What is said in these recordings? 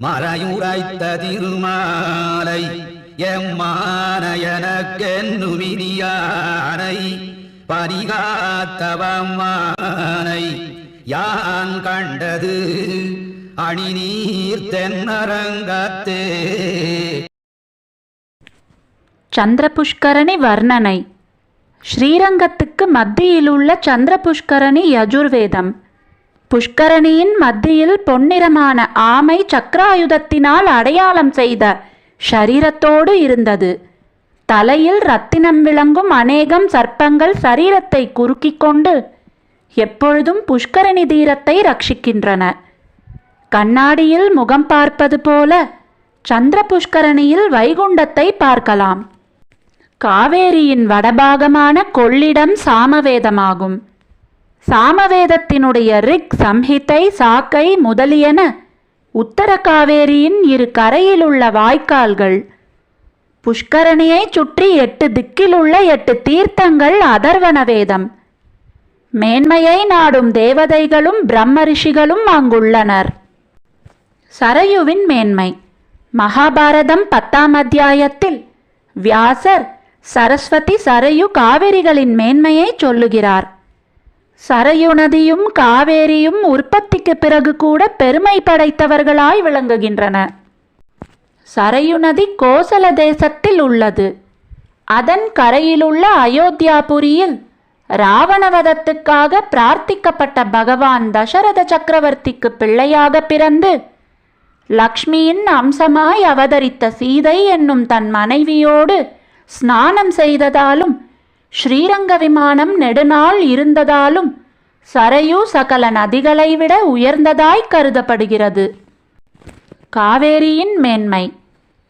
மறையுரைத்த திருமாலை எம்மானயனக்கென்னுமிதியானை பரிகாத்தவம்மானை யான் கண்டது அணி தென்னரங்கத்தே. சந்திரபுஷ்கரணி வர்ணனை. ஸ்ரீரங்கத்துக்கு மத்தியிலுள்ள சந்திரபுஷ்கரணி யஜுர்வேதம். புஷ்கரணியின் மத்தியில் பொன்னிறமான ஆமை சக்கராயுதத்தினால் அடையாளம் செய்த ஷரீரத்தோடு இருந்தது. தலையில் ரத்தினம் விளங்கும் அநேகம் சர்ப்பங்கள் சரீரத்தை குறுக்கிக் கொண்டு எப்பொழுதும் புஷ்கரணி தீரத்தை ரட்சிக்கின்றன. கண்ணாடியில் முகம் பார்ப்பது போல சந்திர புஷ்கரணியில் வைகுண்டத்தை பார்க்கலாம். காவேரியின் வடபாகமான கொள்ளிடம் சாமவேதமாகும். சாமவேதத்தினுடைய ரிக் சம்ஹிதை சாக்கை முதலியன உத்தர காவேரியின் இரு கரையிலுள்ள வாய்க்கால்கள். புஷ்கரணியை சுற்றி எட்டு திக்கிலுள்ள எட்டு தீர்த்தங்கள் அதர்வன வேதம். மேன்மையை நாடும் தேவதைகளும் பிரம்ம ரிஷிகளும் அங்குள்ளனர். சரயுவின் மேன்மை. மகாபாரதம் பத்தாம் அத்தியாயத்தில் வியாசர் சரஸ்வதி சரயு காவேரிகளின் மேன்மையை சொல்லுகிறார். சரையு நதியும் காவேரியும் உற்பத்திக்கு பிறகு கூட பெருமை படைத்தவர்களாய் விளங்குகின்றன. சரையு நதி கோசல தேசத்தில் உள்ளது. அதன் கரையிலுள்ள அயோத்தியாபுரியில் ராவணவதத்துக்காக பிரார்த்திக்கப்பட்ட பகவான் தசரத சக்கரவர்த்திக்கு பிள்ளையாக பிறந்து லக்ஷ்மியின் அம்சமாய் அவதரித்த சீதை என்னும் தன் மனைவியோடு ஸ்நானம் செய்ததாலும் ஸ்ரீரங்க விமானம் நெடுநாள் இருந்ததாலும் சரையு சகல நதிகளை விட உயர்ந்ததாய் கருதப்படுகிறது. காவேரியின் மேன்மை.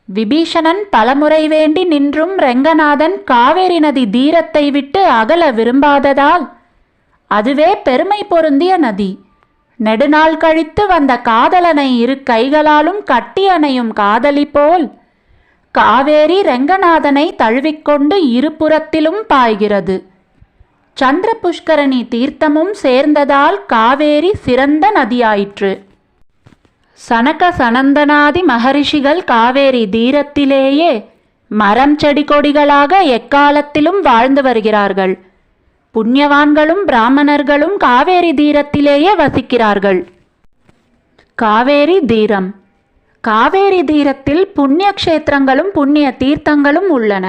விபீஷணன் பலமுறை வேண்டி நின்றும் ரெங்கநாதன் காவேரி நதி தீரத்தை விட்டு அகல விரும்பாததால் அதுவே பெருமை பொருந்திய நதி. நெடுநாள் கழித்து வந்த காதலனை இரு கைகளாலும் கட்டி அணையும் காதலி போல் காவேரி ரெங்கநாதனை தழுவிக்கொண்டு இருபுறத்திலும் பாய்கிறது. சந்திர புஷ்கரணி தீர்த்தமும் சேர்ந்ததால் காவேரி சிறந்த நதியாயிற்று. சனக சனந்தனாதி மகரிஷிகள் காவேரி தீரத்திலேயே மரம் செடி கொடிகளாக எக்காலத்திலும் வாழ்ந்து வருகிறார்கள். புண்ணியவான்களும் பிராமணர்களும் காவேரி தீரத்திலேயே வசிக்கிறார்கள். காவேரி தீரம். காவேரி தீரத்தில் புண்ணிய கஷேத்திரங்களும் புண்ணிய தீர்த்தங்களும் உள்ளன.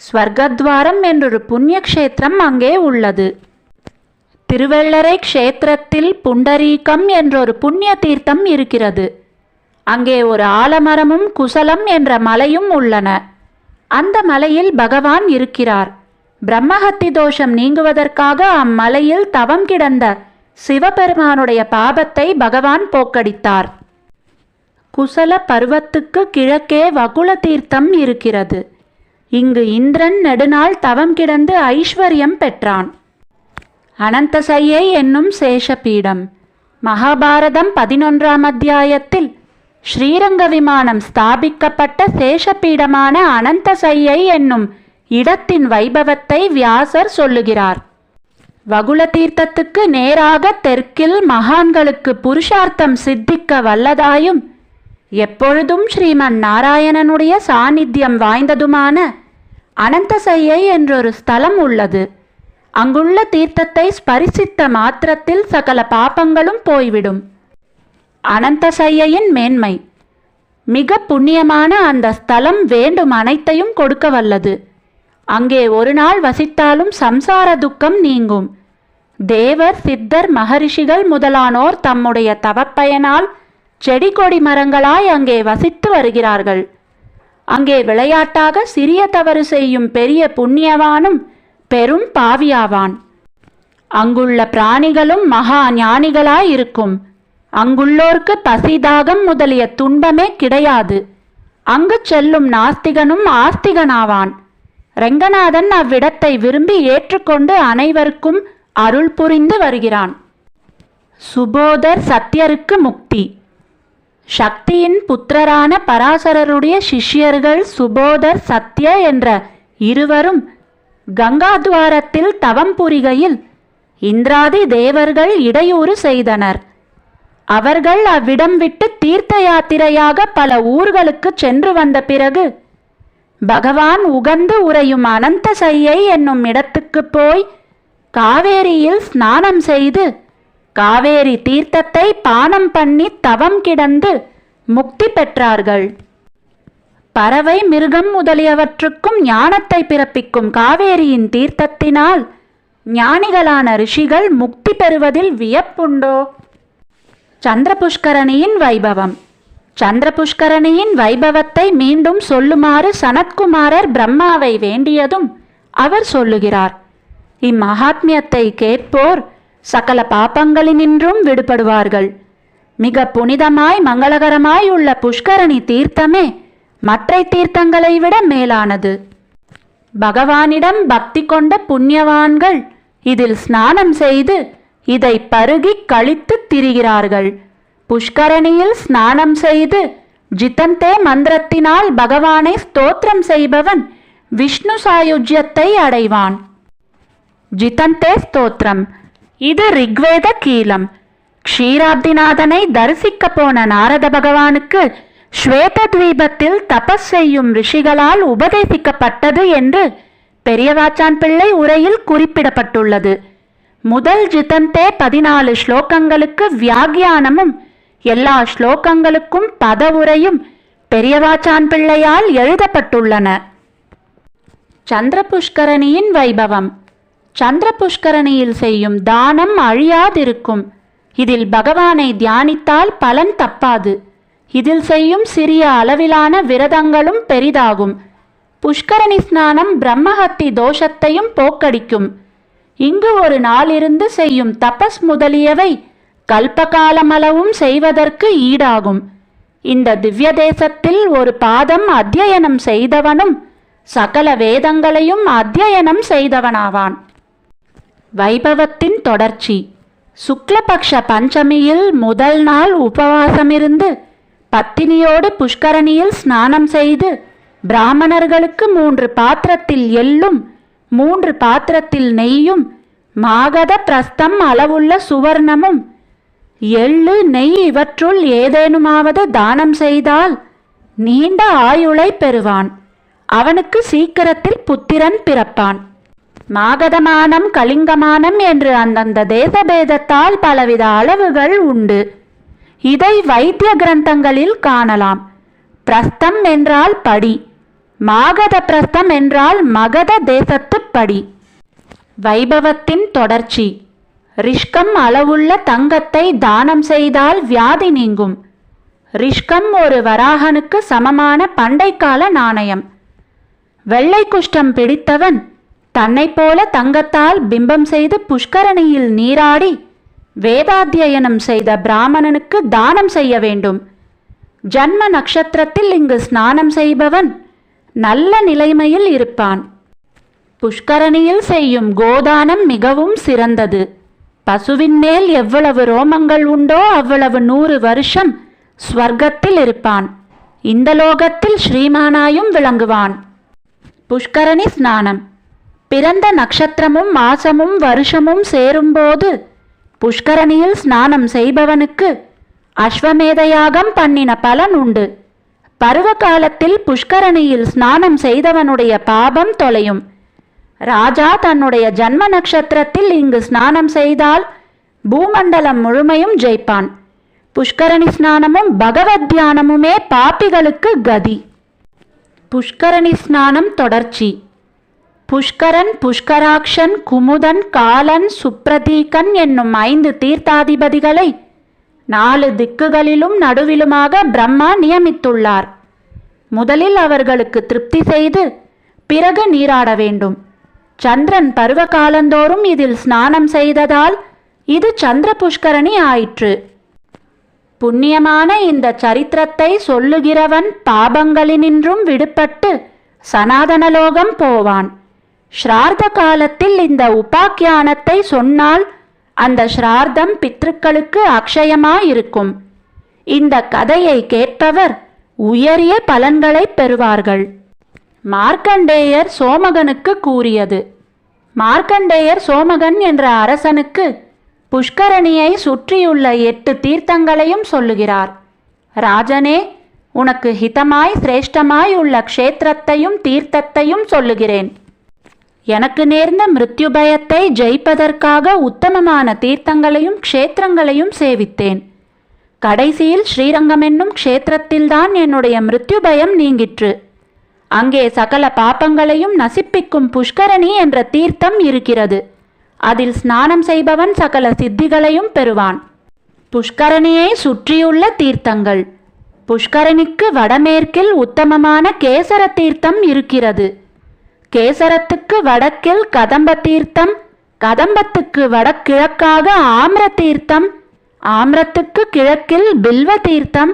ஸ்வர்கத்வாரம் என்றொரு புண்ணிய கஷேத்திரம் அங்கே உள்ளது. திருவள்ளரை க்ஷேத்திரத்தில் புண்டரீகம் என்றொரு புண்ணிய தீர்த்தம் இருக்கிறது. அங்கே ஒரு ஆலமரமும் குசலம் என்ற மலையும் உள்ளன. அந்த மலையில் பகவான் இருக்கிறார். பிரம்மஹத்தி தோஷம் நீங்குவதற்காக அம்மலையில் தவம் கிடந்த சிவபெருமானுடைய பாபத்தை பகவான் போக்கடித்தார். குசல பருவத்துக்கு கிழக்கே வகுல தீர்த்தம் இருக்கிறது. இங்கு இந்திரன் நெடுநாள் தவம் கிடந்து ஐஸ்வர்யம் பெற்றான். அனந்தசையை என்னும் சேஷபீடம். மகாபாரதம் பதினொன்றாம் அத்தியாயத்தில் ஸ்ரீரங்க விமானம் ஸ்தாபிக்கப்பட்ட சேஷபீடமான அனந்தசையை என்னும் இடத்தின் வைபவத்தை வியாசர் சொல்லுகிறார். வகுல தீர்த்தத்துக்கு நேராக தெற்கில் மகான்களுக்கு புருஷார்த்தம் சித்திக்க வல்லதாயும் எப்பொழுதும் ஸ்ரீமன் நாராயணனுடைய சாநித்தியம் வாய்ந்ததுமான அனந்தசையை என்றொரு ஸ்தலம் உள்ளது. அங்குள்ள தீர்த்தத்தை ஸ்பரிசித்த மாத்திரத்தில் சகல பாப்பங்களும் போய்விடும். அனந்தசையின் மேன்மை. மிக புண்ணியமான அந்த ஸ்தலம் வேண்டும் அனைத்தையும் கொடுக்க வல்லது. அங்கே ஒரு நாள் வசித்தாலும் சம்சார துக்கம் நீங்கும். தேவர் சித்தர் மகரிஷிகள் முதலானோர் தம்முடைய தவப்பயனால் செடி கொடி மரங்களாய் அங்கே வசித்து வருகிறார்கள். அங்கே விளையாட்டாக சிறிய தவறு செய்யும் பெரிய புண்ணியவானும் பெரும் பாவியாவான். அங்குள்ள பிராணிகளும் மகா ஞானிகளாயிருக்கும் அங்குள்ளோர்க்கு பசிதாகம் முதலிய துன்பமே கிடையாது. அங்கு செல்லும் நாஸ்திகனும் ஆஸ்திகனாவான். ரெங்கநாதன் அவ்விடத்தை விரும்பி ஏற்றுக்கொண்டு அனைவருக்கும் அருள் புரிந்து வருகிறான். சுபோதர் சத்யருக்கு முக்தி. சக்தியின் புத்திரரான பராசரருடைய சிஷ்யர்கள் சுபோதர் சத்ய என்ற இருவரும் கங்காத்வாரத்தில் தவம் புரிகையில் இந்திராதி தேவர்கள் இடையூறு செய்தனர். அவர்கள் அவ்விடம் விட்டு தீர்த்த யாத்திரையாக பல ஊர்களுக்கு சென்று வந்த பிறகு பகவான் உகந்து உறையும் அனந்த சையை என்னும் இடத்துக்கு போய் காவேரியில் ஸ்நானம் செய்து காவேரி தீர்த்தத்தை பானம் பண்ணி தவம் கிடந்து முக்தி பெற்றார்கள். பறவை மிருகம் முதலியவற்றுக்கும் ஞானத்தை பிறப்பிக்கும் காவேரியின் தீர்த்தத்தினால் ஞானிகளான ரிஷிகள் முக்தி பெறுவதில் வியப்புண்டோ? சந்திரபுஷ்கரணியின் வைபவம். சந்திரபுஷ்கரணியின் வைபவத்தை மீண்டும் சொல்லுமாறு சனத்குமாரர் பிரம்மாவை வேண்டியதும் அவர் சொல்லுகிறார். இம்மகாத்மியத்தை கேட்போர் சகல பாப்பங்களினின்றும் விடுபடுவார்கள். மிக புனிதமாய் மங்களகரமாய் உள்ள புஷ்கரணி தீர்த்தமே மற்றை தீர்த்தங்களை விட மேலானது. பகவானிடம் பக்தி கொண்ட புண்ணியவான்கள் இதில் ஸ்நானம் செய்து இதை பருகி கழித்து திரிகிறார்கள். புஷ்கரணியில் ஸ்நானம் செய்து ஜிதந்தே மந்திரத்தினால் பகவானை ஸ்தோத்திரம் செய்பவன் விஷ்ணு சாயுஜ்யத்தை அடைவான். ஜிதந்தே ஸ்தோத்திரம். இது ரிக்வேத கீலம். க்ஷீராப்திநாதனை தரிசிக்க போன நாரத பகவானுக்கு ஸ்வேத தீபத்தில் தபஸ் செய்யும் ரிஷிகளால் உபதேசிக்கப்பட்டது என்று பெரியவாச்சான் பிள்ளை உரையில் குறிப்பிடப்பட்டுள்ளது. முதல் ஜிதந்தே பதினாலு ஸ்லோகங்களுக்கு வியாகியானமும் எல்லா ஸ்லோகங்களுக்கும் பதவுரையும் பெரியவாச்சான் பிள்ளையால் எழுதப்பட்டுள்ளன. சந்திர புஷ்கரணியின் வைபவம். சந்திர புஷ்கரணியில் செய்யும் தானம் அழியாதிருக்கும். இதில் பகவானை தியானித்தால் பலன் தப்பாது. இதில் செய்யும் சிறிய அளவிலான விரதங்களும் பெரிதாகும். புஷ்கரணி ஸ்நானம் பிரம்மஹத்தி தோஷத்தையும் போக்கடிக்கும். இங்கு ஒரு நாளிருந்து செய்யும் தபஸ் முதலியவை கல்பகாலமளவும் செய்வதற்கு ஈடாகும். இந்த திவ்ய தேசத்தில் ஒரு பாதம் அத்தியனம் செய்தவனும் சகல வேதங்களையும் அத்தியனம் செய்தவனாவான். வைபவத்தின் தொடர்ச்சி. சுக்லபக்ஷ பஞ்சமியில் முதல் நாள் உபவாசமிருந்து பத்தினியோடு புஷ்கரணியில் ஸ்நானம் செய்து பிராமணர்களுக்கு மூன்று பாத்திரத்தில் எள்ளும் மூன்று பாத்திரத்தில் நெய்யும் மாகத பிரஸ்தம் அளவுள்ள சுவர்ணமும் எள்ளு நெய் இவற்றுள் ஏதேனுமாவது தானம் செய்தால் நீண்ட ஆயுளை பெறுவான். அவனுக்கு சீக்கிரத்தில் புத்திரன் பிறப்பான். மாகதமானம் கலிங்கமானம் என்று அந்தந்த தேசபேதத்தால் பலவித அளவுகள் உண்டு. இதை வைத்திய கிரந்தங்களில் காணலாம். பிரஸ்தம் என்றால் படி மாகத பிரஸ்தம் என்றால் மகத தேசத்துப் படி. வைபவத்தின் தொடர்ச்சி ரிஷ்கம் அளவுள்ள தங்கத்தை தானம் செய்தால் வியாதி நீங்கும். ரிஷ்கம் ஒரு வராகனுக்கு சமமான பண்டைக்கால நாணயம். வெள்ளை குஷ்டம் பிடித்தவன் தன்னைப் போல தங்கத்தால் பிம்பம் செய்து புஷ்கரணியில் நீராடி வேதாத்தியனம் செய்த பிராமணனுக்கு தானம் செய்ய வேண்டும். ஜன்ம நட்சத்திரத்தில் இங்கு ஸ்நானம் செய்பவன் நல்ல நிலைமையில் இருப்பான். புஷ்கரணியில் செய்யும் கோதானம் மிகவும் சிறந்தது. பசுவின் மேல் எவ்வளவு ரோமங்கள் உண்டோ அவ்வளவு நூறு வருஷம் ஸ்வர்க்கத்தில் இருப்பான். இந்த லோகத்தில் ஸ்ரீமானாயும் விளங்குவான். புஷ்கரணி ஸ்நானம். பிறந்த நட்சத்திரமும் மாசமும் வருஷமும் சேரும்போது புஷ்கரணியில் ஸ்நானம் செய்பவனுக்கு அஸ்வமேதயாகம் பண்ணின பலன் உண்டு. பருவ காலத்தில் புஷ்கரணியில் ஸ்நானம் செய்தவனுடைய பாபம் தொலையும். ராஜா தன்னுடைய ஜன்ம நட்சத்திரத்தில் இங்கு ஸ்நானம் செய்தால் பூமண்டலம் முழுமையும் ஜெயிப்பான். புஷ்கரணி ஸ்நானமும் பகவத் தியானமுமே பாப்பிகளுக்கு கதி. புஷ்கரணி ஸ்நானம் தொடர்ச்சி. புஷ்கரன் புஷ்கராக்ஷன் குமுதன் காலன் சுப்ரதீகன் என்னும் ஐந்து தீர்த்தாதிபதிகளை நாலு திக்குகளிலும் நடுவிலுமாக பிரம்மா நியமித்துள்ளார். முதலில் அவர்களுக்கு திருப்தி செய்து பிறகு நீராட வேண்டும். சந்திரன் பருவ காலந்தோறும் இதில் ஸ்நானம் செய்ததால் இது சந்திர புஷ்கரணி ஆயிற்று. புண்ணியமான இந்த சரித்திரத்தை சொல்லுகிறவன் பாபங்களினின்றும் விடுபட்டு சனாதனலோகம் போவான். ஸ்ரார்த்த காலத்தில் இந்த உபாக்கியானத்தை சொன்னால் அந்த ஸ்ரார்த்தம் பித்ருக்களுக்கு அக்ஷயமாயிருக்கும். இந்த கதையை கேட்பவர் உயரிய பலன்களை பெறுவார்கள். மார்க்கண்டேயர் சோமகனுக்கு கூறியது. மார்க்கண்டேயர் சோமகன் என்ற அரசனுக்கு புஷ்கரணியை சுற்றியுள்ள எட்டு தீர்த்தங்களையும் சொல்லுகிறார். ராஜனே உனக்கு ஹிதமாய் சிரேஷ்டமாய் உள்ள க்ஷேத்திரத்தையும் தீர்த்தத்தையும் சொல்லுகிறேன். எனக்கு நேர்ந்த மிருத்யுபயத்தை ஜெயிப்பதற்காக உத்தமமான தீர்த்தங்களையும் க்ஷேத்திரங்களையும் சேவித்தேன். கடைசியில் ஸ்ரீரங்கம் என்னும் க்ஷேத்திரத்தில்தான் என்னுடைய மிருத்யுபயம் நீங்கிற்று. அங்கே சகல பாப்பங்களையும் நசிப்பிக்கும் புஷ்கரணி என்ற தீர்த்தம் இருக்கிறது. அதில் ஸ்நானம் செய்பவன் சகல சித்திகளையும் பெறுவான். புஷ்கரணியை சுற்றியுள்ள தீர்த்தங்கள். புஷ்கரணிக்கு வடமேற்கில் உத்தமமான கேசர தீர்த்தம் இருக்கிறது. கேசரத்துக்கு வடக்கில் கதம்ப தீர்த்தம் கதம்பத்துக்கு வடகிழக்காக ஆம்ர தீர்த்தம் ஆம்ரத்துக்கு கிழக்கில் பில்வ தீர்த்தம்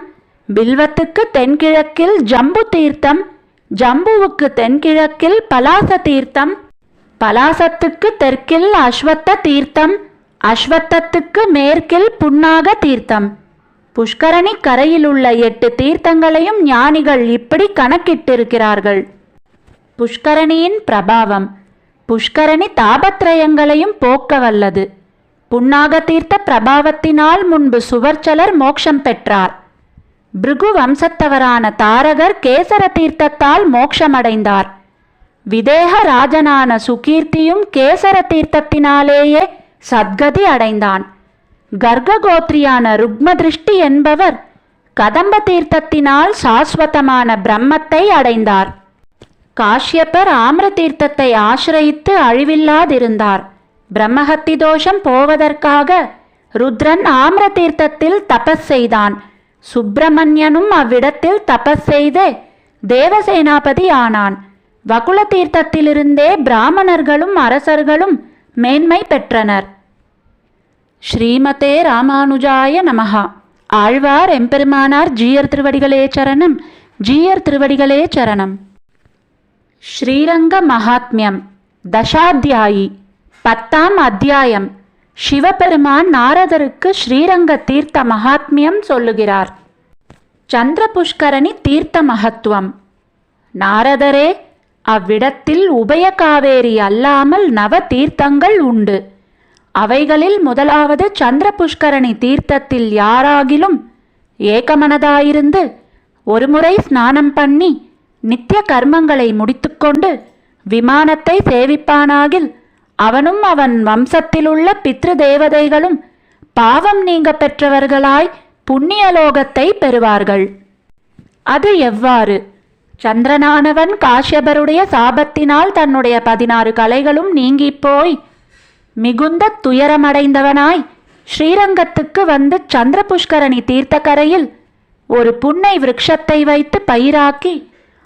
பில்வத்துக்கு தென்கிழக்கில் ஜம்பு தீர்த்தம் ஜம்புவுக்கு தென்கிழக்கில் பலாச தீர்த்தம் பலாசத்துக்கு தெற்கில் அஸ்வத்த தீர்த்தம் அஸ்வத்தத்துக்கு மேற்கில் புன்னாக தீர்த்தம். புஷ்கரணி கரையில் உள்ள எட்டு தீர்த்தங்களையும் ஞானிகள் இப்படி கணக்கிட்டிருக்கிறார்கள். புஷ்கரணியின் பிரபாவம். புஷ்கரணி தாபத்ரயங்களையும் போக்க வல்லது புண்ணாக தீர்த்த பிரபாவத்தினால் முன்பு சுவர்ச்சலர் மோட்சம் பெற்றார். பிருகு வம்சத்தவரான தாரகர் கேசர தீர்த்தத்தால் மோட்சமடைந்தார் விதேக ராஜனான சுகீர்த்தியும் கேசர தீர்த்தத்தினாலேயே சத்கதி அடைந்தான். கர்க்ககோத்ரியான ருக்மதிருஷ்டி என்பவர் கதம்ப தீர்த்தத்தினால் சாஸ்வதமான பிரம்மத்தை அடைந்தார். காஷ்யப்பர் ஆம்ர தீர்த்தத்தை ஆசிரயித்து அழிவில்லாதிருந்தார். பிரம்மஹத்தி தோஷம் போவதற்காக ருத்ரன் ஆம்ர தீர்த்தத்தில் தபஸ் செய்தான். சுப்பிரமணியனும் அவ்விடத்தில் தபஸ் செய்து தேவசேனாபதி ஆனான். வகுல தீர்த்தத்திலிருந்தே பிராமணர்களும் அரசர்களும் மேன்மை பெற்றனர். ஸ்ரீமதே ராமானுஜாய நமஹா. ஆழ்வார் எம்பெருமானார் ஜீயர் திருவடிகளே சரணம். ஜீயர் திருவடிகளே சரணம். ஸ்ரீரங்க மகாத்மியம் தசாத்தியாயி பத்தாம் அத்தியாயம். சிவபெருமான் நாரதருக்கு ஸ்ரீரங்க தீர்த்த மகாத்மியம் சொல்லுகிறார். சந்திர புஷ்கரணி தீர்த்த மகத்துவம். நாரதரே அவ்விடத்தில் உபய காவேரி அல்லாமல் நவ தீர்த்தங்கள் உண்டு. அவைகளில் முதலாவது சந்திர புஷ்கரணி தீர்த்தத்தில் யாராகிலும் ஏகமனதாயிருந்து ஒருமுறை ஸ்நானம் பண்ணி நித்திய கர்மங்களை முடித்துக்கொண்டு விமானத்தை சேவிப்பானாகில் அவனும் அவன் வம்சத்திலுள்ள பித்ரு தேவதைகளும் பாவம் நீங்க பெற்றவர்களாய் புண்ணியலோகத்தை பெறுவார்கள். அது எவ்வாறு? சந்திரனானவன் காஷ்யபருடைய சாபத்தினால் தன்னுடைய பதினாறு கலைகளும் நீங்கிப் போய் மிகுந்த துயரமடைந்தவனாய் ஸ்ரீரங்கத்துக்கு வந்து சந்திர புஷ்கரணி தீர்த்தக்கரையில் ஒரு புன்னை விருட்சத்தை வைத்து பயிராக்கி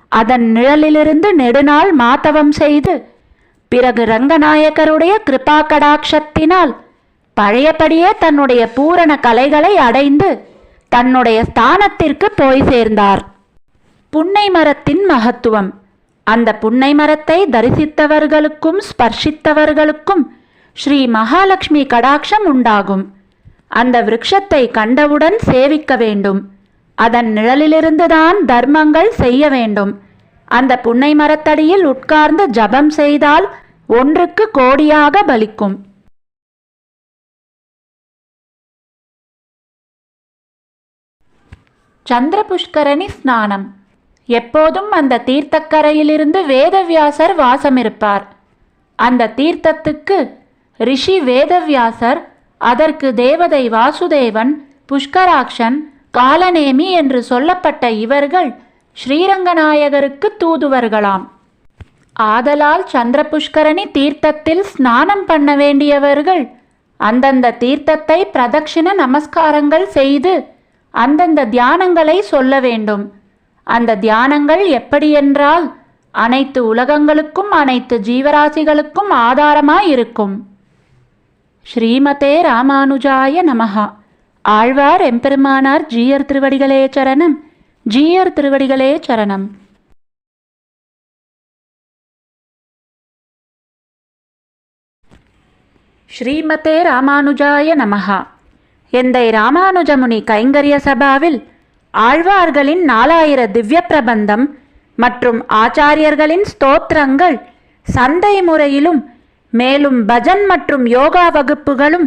அதன் நிழலிலிருந்து நெடுநாள் மாத்தவம் செய்து பிறகு ரங்கநாயக்கருடைய கிருபா கடாட்சத்தினால் பழையபடியே தன்னுடைய பூரண கலைகளை அடைந்து தன்னுடைய ஸ்தானத்திற்கு போய் சேர்ந்தார். புன்னை மரத்தின் மகத்துவம். அந்த புன்னை மரத்தை தரிசித்தவர்களுக்கும் ஸ்பர்ஷித்தவர்களுக்கும் ஸ்ரீ மகாலட்சுமி கடாட்சம் உண்டாகும். அந்த விருட்சத்தை கண்டவுடன் சேவிக்க வேண்டும். அதன் நிழலிலிருந்துதான் தர்மங்கள் செய்ய வேண்டும். அந்த புன்னை மரத்தடியில் உட்கார்ந்து ஜபம் செய்தால் ஒன்றுக்கு கோடியாக பலிக்கும். சந்திர புஷ்கரணி ஸ்நானம். எப்போதும் அந்த தீர்த்தக்கரையிலிருந்து வேதவியாசர் வாசமிருப்பார். அந்த தீர்த்தத்துக்கு ரிஷி வேதவியாசர் அதற்கு தேவதை வாசுதேவன் புஷ்கராக்ஷன் காலநேமி என்று சொல்லப்பட்ட இவர்கள் ஸ்ரீரங்கநாயகருக்கு தூதுவர்களாம். ஆதலால் சந்திர புஷ்கரணி தீர்த்தத்தில் ஸ்நானம் பண்ண வேண்டியவர்கள் அந்தந்த தீர்த்தத்தை பிரதட்சிண நமஸ்காரங்கள் செய்து அந்தந்த தியானங்களை சொல்ல வேண்டும். அந்த தியானங்கள் எப்படியென்றால் அனைத்து உலகங்களுக்கும் அனைத்து ஜீவராசிகளுக்கும் ஆதாரமாயிருக்கும். ஸ்ரீமதே ராமானுஜாய நமகா ஆழ்வார் எம்பெருமானார் ஜீயர் திருவடிகளே சரணம். ஜீயர் திருவடிகளே சரணம். ஸ்ரீமதே ராமானுஜாய நமஹா. எந்தை ராமானுஜமுனி கைங்கரிய சபாவில் ஆழ்வார்களின் நாலாயிர திவ்ய பிரபந்தம் மற்றும் ஆச்சாரியர்களின் ஸ்தோத்திரங்கள் சந்தை முறையிலும் மேலும் பஜன் மற்றும் யோகா வகுப்புகளும்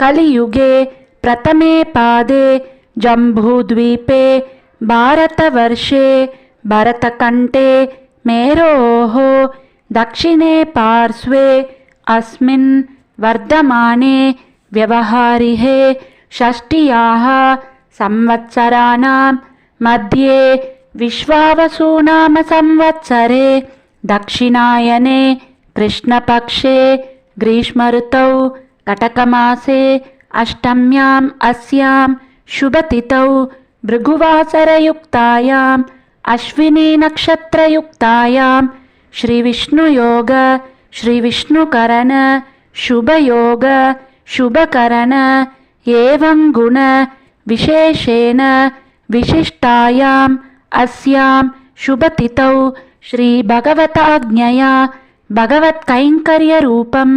कलियुगे प्रथमे पादे जम्बूद्वीपे भारतवर्षे भरतकण्ठे मेरोः दक्षिणे पार्श्वे अस्मिन् वर्धमाने व्यवहारिहे षष्ट्याः संवत्सराणां मध्ये विश्वावसुनामसंवत्सरे दक्षिणायने कृष्णपक्षे ग्रीष्मऋतौ कटकमासे अष्टम्याम् अस्यां शुभतिथौ भृगुवासरयुक्तायाम् अश्विनीनक्षत्रयुक्तायां श्रीविष्णुयोग श्रीविष्णुकरण शुभयोग शुभकरण एवं गुण विशेषेण विशिष्टायाम् अस्यां शुभतिथौ श्रीभगवताज्ञया भगवत्कैङ्कर्यरूपम्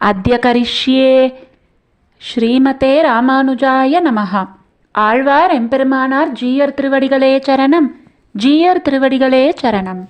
அத்திய கரிஷ்யே ஸ்ரீமதே ராமானுஜாய நமஹா ஆழ்வார் எம்பெருமானார் ஜீயர் திருவடிகளே சரணம் ஜீயர் திருவடிகளே சரணம்